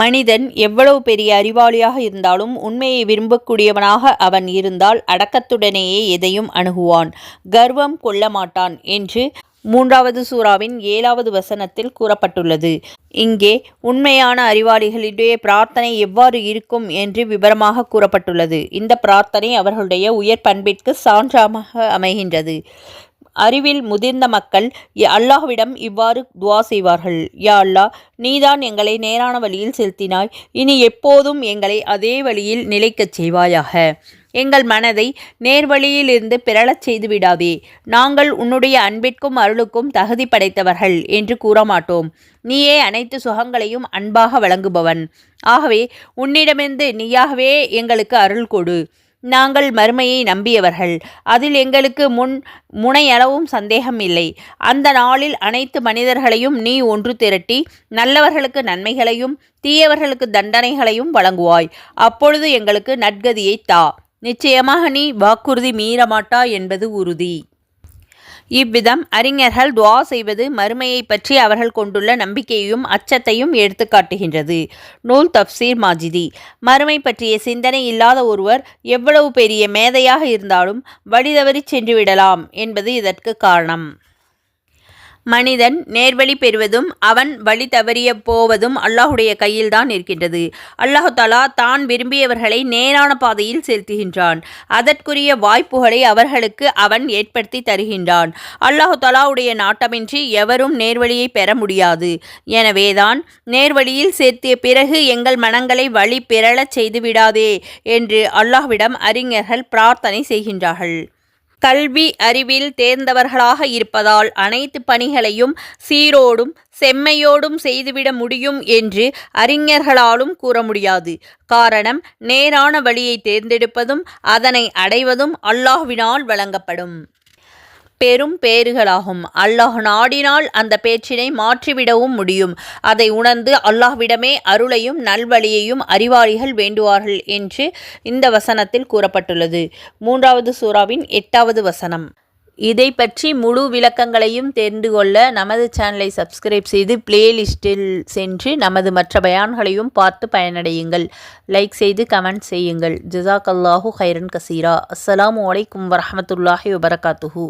மனிதன் எவ்வளவு பெரிய அறிவாளியாக இருந்தாலும் உண்மையை விரும்பக்கூடியவனாக அவன் இருந்தால் அடக்கத்துடனேயே எதையும் அணுகுவான். கர்வம் கொள்ள மாட்டான் என்று மூன்றாவது சூறாவின் ஏழாவது வசனத்தில் கூறப்பட்டுள்ளது. இங்கே உண்மையான அறிவாளிகளிடையே பிரார்த்தனை எவ்வாறு இருக்கும் என்று விவரமாக கூறப்பட்டுள்ளது. இந்த பிரார்த்தனை அவர்களுடைய உயர் பண்பிற்கு சான்றாக அமைகின்றது. அறிவில் முதிர்ந்த மக்கள் அல்லாஹ்விடம் இவ்வாறு துவா செய்வார்கள். யா அல்லாஹ் நீதான் எங்களை நேரான வழியில் செலுத்தினாய். இனி எப்போதும் எங்களை அதே வழியில் நிலைக்கச் செய்வாயாக. எங்கள் மனதை நேர்வழியிலிருந்து பிறழச் செய்து விடாதே. நாங்கள் உன்னுடைய அன்பிற்கும் அருளுக்கும் தகுதி படைத்தவர்கள் என்று கூறமாட்டோம். நீயே அனைத்து சுகங்களையும் அன்பாக வழங்குபவன். ஆகவே உன்னிடமிருந்து நீயாகவே எங்களுக்கு அருள் கொடு. நாங்கள் மறுமையை நம்பியவர்கள். அதில் எங்களுக்கு முன் முனையளவும் சந்தேகம் இல்லை. அந்த நாளில் அனைத்து மனிதர்களையும் நீ ஒன்று திரட்டி நல்லவர்களுக்கு நன்மைகளையும் தீயவர்களுக்கு தண்டனைகளையும் வழங்குவாய். அப்பொழுது எங்களுக்கு நற்கதியை தா. நிச்சயமாக நீ வாக்குறுதி மீறமாட்டா என்பது உறுதி. இவ்விதம் அறிஞர்கள் துவா செய்வது மறுமையை பற்றி அவர்கள் கொண்டுள்ள நம்பிக்கையையும் அச்சத்தையும் எடுத்துக்காட்டுகின்றது நூல் தப்சீர் மாஜிதி. மறுமை பற்றிய சிந்தனை இல்லாத ஒருவர் எவ்வளவு பெரிய மேதையாக இருந்தாலும் வழிதவறி சென்றுவிடலாம் என்பது இதற்கு காரணம். மனிதன் நேர்வழி பெறுவதும் அவன் வழி தவறிய போவதும் அல்லாஹுடைய கையில்தான் இருக்கின்றது அல்லாஹு தலா தான் விரும்பியவர்களை நேரான பாதையில் செலுத்துகின்றான். அதற்குரிய வாய்ப்புகளை அவர்களுக்கு அவன் ஏற்படுத்தி தருகின்றான். அல்லாஹு தலாவுடைய நாட்டமின்றி எவரும் நேர்வழியை பெற முடியாது. எனவேதான் நேர்வழியில் சேர்த்திய பிறகு எங்கள் மனங்களை வழி பெறலச் செய்துவிடாதே என்று அல்லாஹ்விடம் அறிஞர்கள் பிரார்த்தனை செய்கின்றார்கள். கல்வி அறிவில் தேர்ந்தவர்களாக இருப்பதால் அனைத்து பணிகளையும் சீரோடும் செம்மையோடும் செய்துவிட முடியும் என்று அறிஞர்களாலும் கூற முடியாது. காரணம் நேரான வழியை தேர்ந்தெடுப்பதும் அதனை அடைவதும் அல்லாஹ்வினால் வழங்கப்படும். பெரும் பேறுகளாகும். அல்லாஹ் நாடினால் அந்த பேச்சினை மாற்றிவிடவும் முடியும். அதை உணர்ந்து அல்லாஹ்விடமே அருளையும் நல்வழியையும் அறிவாளிகள் வேண்டுவார்கள் என்று இந்த வசனத்தில் கூறப்பட்டுள்ளது. மூன்றாவது சூறாவின் எட்டாவது வசனம். இதை பற்றி முழு விளக்கங்களையும் தெரிந்து கொள்ள நமது சேனலை சப்ஸ்கிரைப் செய்து பிளேலிஸ்டில் சென்று நமது மற்ற பயான்களையும் பார்த்து பயனடையுங்கள். லைக் செய்து கமெண்ட் செய்யுங்கள். ஜிசாக் அல்லாஹூ ஹைரன் கசீரா. அஸ்லாம் வலைக்கம் வரமத்துல்லாஹி வபரகாத்துஹூ.